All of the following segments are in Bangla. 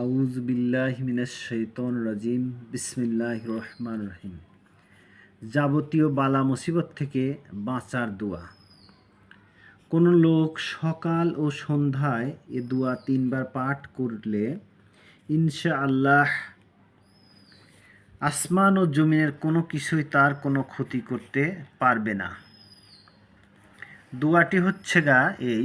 আউজ বিল্লাহ শৈতন রাজিম। বিসমিল্লাহ রহমান রহিম। যাবতীয় বালা মুসিবত থেকে বাঁচার দোয়া। কোনো লোক সকাল ও সন্ধ্যায় এ দোয়া তিনবার পাঠ করলে ইনশা আল্লাহ আসমান ও জমিনের কোনো কিছুই তার কোনো ক্ষতি করতে পারবে না। দোয়াটি হচ্ছে গা এই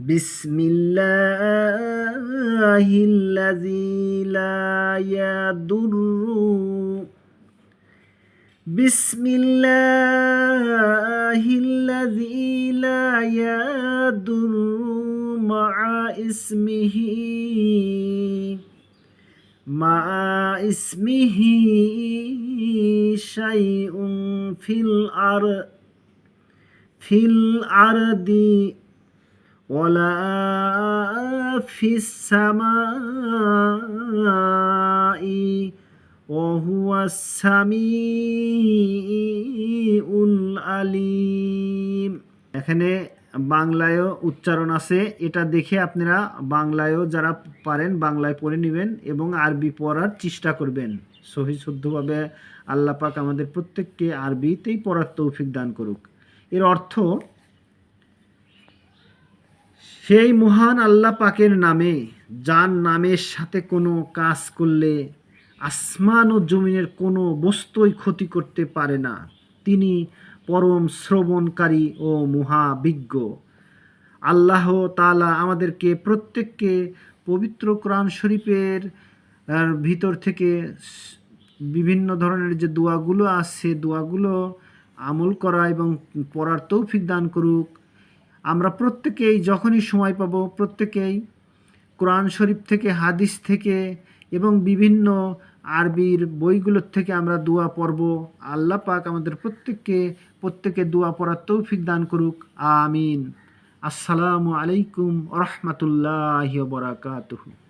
بسم الله الذي لا يضر بسم الله الذي لا يضر مع اسمه مع اسمه شيء في الأرض في الأرض ولا في السماء وهو السميع العليم এখানে বাংলায়ও উচ্চারণ আছে এটা দেখে আপনারা বাংলায়ও যারা পারেন বাংলায় পড়ে নেবেন এবং আরবি পড়ার চেষ্টা করবেন সহি শুদ্ধভাবে আল্লাহ পাক আমাদের প্রত্যেককে আরবিতেই পড়ার তৌফিক দান করুক এর অর্থ সেই মহান আল্লাহ পাকের নামে, যার নামের সাথে কোনো কাজ করলে আসমান ও জমিনের কোনো বস্তুই ক্ষতি করতে পারে না। তিনি পরম শ্রবণকারী ও মহাবিজ্ঞ। আল্লাহ তালা আমাদেরকে প্রত্যেককে পবিত্র কোরআন শরীফের ভিতর থেকে বিভিন্ন ধরনের যে দোয়াগুলো আছে, দোয়াগুলো আমল করা এবং পড়ার তৌফিক দান করুক। আমরা প্রত্যেকেই যখনই সময় পাব, প্রত্যেকেই কোরআন শরীফ থেকে, হাদিস থেকে এবং বিভিন্ন আরবির বইগুলোর থেকে আমরা দোয়া পড়ব। আল্লাহ পাক আমাদের প্রত্যেককে, প্রত্যেকে দোয়া পড়ার তৌফিক দান করুক। আমিন। আসসালামু আলাইকুম রহমতুল্লাহ বরাকাতহু।